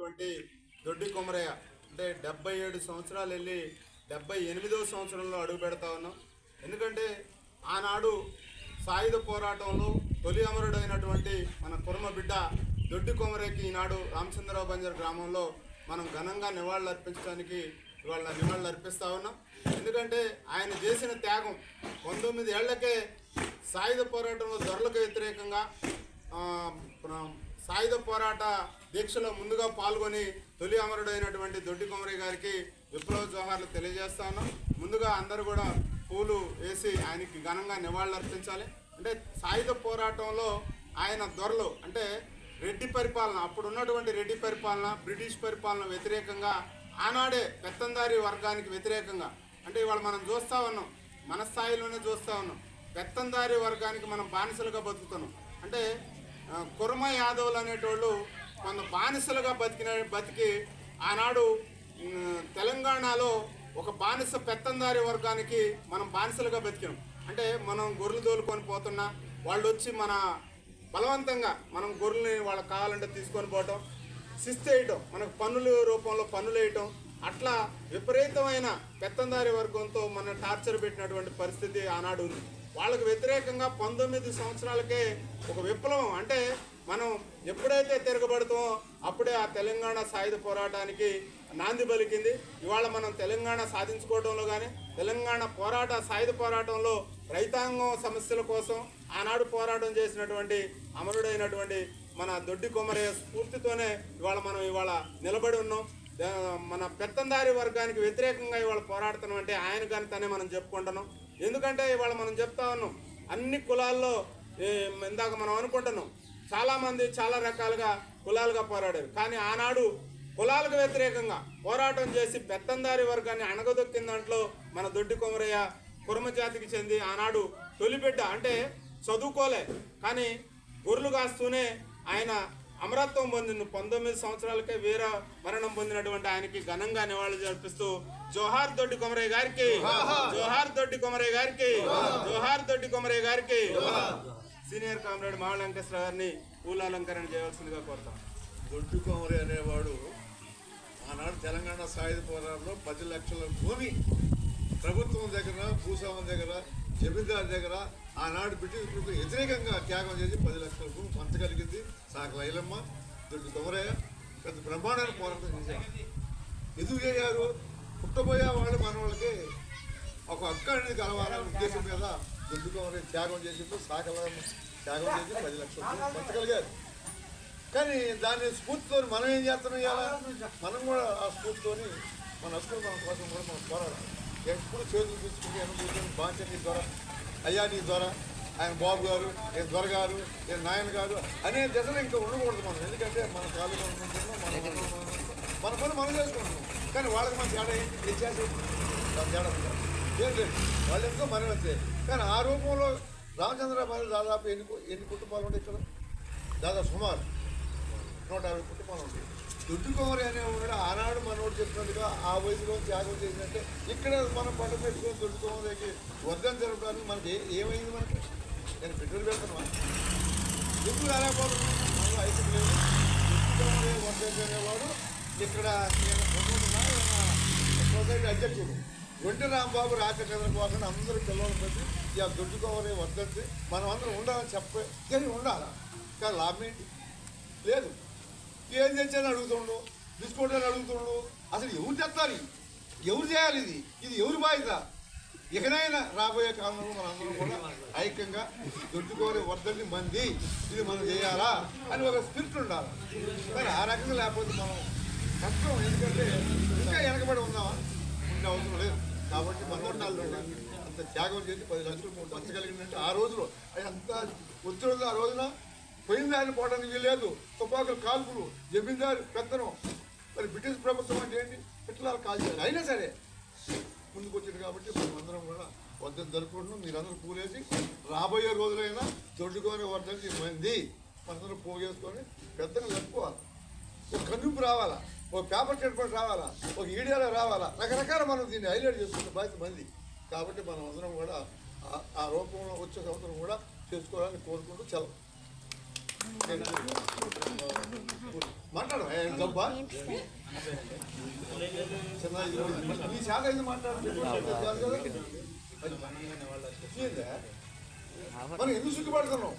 ఉన్నటువంటి దొడ్డి కొమరయ్య అంటే డెబ్బై ఏడు సంవత్సరాలు వెళ్ళి డెబ్బై ఎనిమిదో సంవత్సరంలో అడుగు పెడతా ఉన్నాం. ఎందుకంటే ఆనాడు సాయుధ పోరాటంలో తొలి అమరుడైనటువంటి మన కుర్మ బిడ్డ దొడ్డి కొమరయ్యకి ఈనాడు రామచంద్రరావు బంజర్ గ్రామంలో మనం ఘనంగా నివాళులు అర్పించడానికి ఇవాళ నివాళులు అర్పిస్తా ఉన్నాం. ఎందుకంటే ఆయన చేసిన త్యాగం పంతొమ్మిది ఏళ్ళకే సాయుధ పోరాటంలో ధరలకు వ్యతిరేకంగా సాయుధ పోరాట దీక్షలో ముందుగా పాల్గొని తొలి అమరుడైనటువంటి దొడ్డి కొమరయ్య గారికి విప్లవ జోహార్లు తెలియజేస్తాను ముందుగా అందరూ కూడా పూలు వేసి ఆయనకి ఘనంగా నివాళులు అర్పించాలి. అంటే సాయుధ పోరాటంలో ఆయన దొరలు అంటే రెడ్డి పరిపాలన అప్పుడు ఉన్నటువంటి రెడ్డి పరిపాలన బ్రిటిష్ పరిపాలన వ్యతిరేకంగా ఆనాడే పెత్తందారి వర్గానికి వ్యతిరేకంగా అంటే ఇవాళ మనం చూస్తా ఉన్నాం మన స్థాయిలోనే చూస్తా ఉన్నాం. పెత్తందారి వర్గానికి మనం బానిసలుగా బతుకుతున్నాం. అంటే కుర్మ యాదవులు అనేటోళ్ళు కొంత బానిసలుగా బతికిన బతికి ఆనాడు తెలంగాణలో ఒక బానిస పెత్తందారి వర్గానికి మనం బానిసలుగా బతికాం అంటే మనం గొర్రెలు తోలుకొని పోతున్నా వాళ్ళు వచ్చి మన బలవంతంగా మనం గొర్రెల్ని వాళ్ళకి కావాలంటే తీసుకొని పోవటం శిస్తు వేయటం మనకు పన్నుల రూపంలో పన్నులు వేయటం అట్లా విపరీతమైన పెత్తందారి వర్గంతో మన టార్చర్ పెట్టినటువంటి పరిస్థితి ఆనాడు ఉంది. వాళ్ళకు వ్యతిరేకంగా పంతొమ్మిది సంవత్సరాలకే ఒక విప్లవం. అంటే మనం ఎప్పుడైతే తిరగబడతామో అప్పుడే ఆ తెలంగాణ సాయుధ పోరాటానికి నాంది పలికింది. ఇవాళ మనం తెలంగాణ సాధించుకోవడంలో కానీ తెలంగాణ పోరాట సాయుధ పోరాటంలో రైతాంగం సమస్యల కోసం ఆనాడు పోరాటం చేసినటువంటి అమరుడైనటువంటి మన దొడ్డి కొమరయ్య స్ఫూర్తితోనే ఇవాళ మనం ఇవాళ నిలబడి ఉన్నాం. మన పెత్తందారి వర్గానికి వ్యతిరేకంగా ఇవాళ పోరాడుతున్నాం అంటే ఆయన గనితనే మనం చెప్పుకుంటున్నాం. ఎందుకంటే ఇవాళ మనం చెప్తా ఉన్నాం అన్ని కులాల్లో ఇందాక మనం అనుకుంటున్నాం చాలామంది చాలా రకాలుగా కులాలుగా పోరాడారు. కానీ ఆనాడు కులాలకు వ్యతిరేకంగా పోరాటం చేసి పెత్తందారి వర్గాన్ని అణగదొక్కిన దాంట్లో మన దొడ్డి కొమరయ్య కుర్మ జాతికి చెంది ఆనాడు తొలిబిడ్డ అంటే చదువుకోలే. కానీ గొర్రెలు కాస్తూనే ఆయన అమరత్వం పొందిన పంతొమ్మిది సంవత్సరాలకే వీర మరణం పొందినటువంటి ఆయనకి ఘనంగా నివాళులు జరిపిస్తూ జోహార్ దొడ్డి కొమరయ్య గారికి జోహార్ దొడ్డి కొమరయ్య గారికి జోహార్ దొడ్డి కొమరయ్య గారికి సీనియర్ కామ్రేడ్ మావళ గారిని పూల అలంకరణ చేయవలసిందిగా కోరుతాం. దొడ్డు కొమరి అనేవాడు ఆనాడు తెలంగాణ సాయుధ పోరాటంలో పది లక్షల భూమి ప్రభుత్వం దగ్గర భూస్వామి దగ్గర జమీందారు దగ్గర ఆనాడు బ్రిటిష్ ప్రభుత్వం వ్యతిరేకంగా త్యాగం చేసి పది లక్షల భూమి పంచగలిగింది. సాగ లైలమ్మ దొడ్డు తొమరయ్య పెద్ద బ్రహ్మాండమైన పోరాటం చేశారు ఎందుకు చేశారు పుట్టబోయే వాళ్ళు మన వాళ్ళకి ఒక అక్కడిని అనేది కలవాలనే ఉద్దేశం మీద దొడ్డు తొమరయ్య త్యాగం చేసిండు సాకల త్యాగం చేసి పది లక్షలు పంచగలిగారు కానీ దాని స్ఫూర్తితో మనం ఏం చేస్తున్నాం ఇవాళ? మనం కూడా ఆ స్ఫూర్తితోని మన హక్కులు మన కోసం కూడా మనం పోరాడాలి. ఎప్పుడు చేతులు తీసుకుంటే అనుకుంటుంది బాధ్యత నీ ద్వారా అయ్యా నీ ద్వారా. ఆయన బాబు గారు నేను దొర గారు నేను నాయన గారు అనే దశలో ఇంకా ఉండకూడదు మనం. ఎందుకంటే మన కాలుగా ఉంటున్నాం మన పని మనం చేసుకుంటున్నాం. కానీ వాళ్ళకి మన తేడా ఏంటి? ఏంటి? మన తేడా? ఏం లేదు. వాళ్ళు ఎంతో మనం అంతే కానీ ఆ రూపంలో రామచంద్రబాబు దాదాపు ఎన్ని ఎన్ని కుటుంబాలు ఉంటాయి ఇక్కడ? దాదాపు సుమారు నూట యాభై కుటుంబాలు ఉంటాయి దొడ్డు కుమారి అనేవాడు ఆనాడు మనోడు చెప్పినట్టుగా ఆ వయసులో త్యాగం చేసినట్టే ఇక్కడ మనం పంట పెట్టుకొని దొడ్డు కుమారికి వర్గం జరపడానికి మనకి ఏ- ఏమైంది మనకి? నేను పెట్రోల్ పెడుతున్నా ఎందుకు రాలేకపోతున్నాం ఐదు లేదు దొడ్డు ఇక్కడ నేను సొసైటీ అధ్యక్షుడు ఒంటి రాంబాబు రాత్రి నిద్రపోకుండా అందరూ పిల్లలు పెట్టి ఇక దొడ్డు కుమారి మనం అందరం ఉండాలని చెప్పే కానీ ఉండాలా? కానీ లాభం ఏంటి? లేదు. ఏం తెచ్చాని అడుగుతుండు డిస్కౌంట్ అని అడుగుతుండు. అసలు ఎవరు తెస్తారు ఎవరు చేయాలి ఇది? ఇది ఎవరి బాధ్యత? ఇకనైనా రాబోయే కాలంలో మనందరం కూడా ఐక్యంగా దొడ్డుకోని వద్దని మంది ఇది మనం చేయాలా అని ఒక స్పిరిట్ ఉండాలి. కానీ ఆ రకంగా లేకపోతే మనం కష్టం. ఎందుకంటే ఇంకా వెనకబడి ఉన్నామా? ఉండే అవసరం లేదు. కాబట్టి మన అంత త్యాగం చేసి పది లక్షలు పంచగలిగిందంటే ఆ రోజులో. అది అంత ఒత్తిడి ఆ రోజున పోయిన దాన్ని పోవడానికి వీల్లేదు. తుపాకులు కాల్పులు జమీందారు పెత్తనం. మరి బ్రిటిష్ ప్రభుత్వం అంటే ఏంటి? పిట్టలాలు కాల్చారు అయినా సరే ముందుకు వచ్చింది కాబట్టి మనం అందరం కూడా వద్దని జరుపుకుంటున్నాం మీరందరూ పూలేసి రాబోయే రోజులైనా దొడ్డుకొని వద్దని మంది మనందరం పోగేసుకొని పెద్దగా జరుపుకోవాలి ఒక కనుపు రావాలా? ఒక పేపర్ స్టేట్మెంట్ రావాలా? ఒక ఈడియాలో రావాలా? రకరకాల మనం దీన్ని హైలైట్ చేసుకుంటే బాధ్యత మంది. కాబట్టి మనం అందరం కూడా ఆ- రూపంలో వచ్చే సంవత్సరం కూడా చేసుకోవాలని కోరుకుంటూ సెలవు. మాట్లాడు జబ్బా శాఖ ఇది మాట్లాడు మరి ఎందుకు సిగ్గుపడుతున్నాం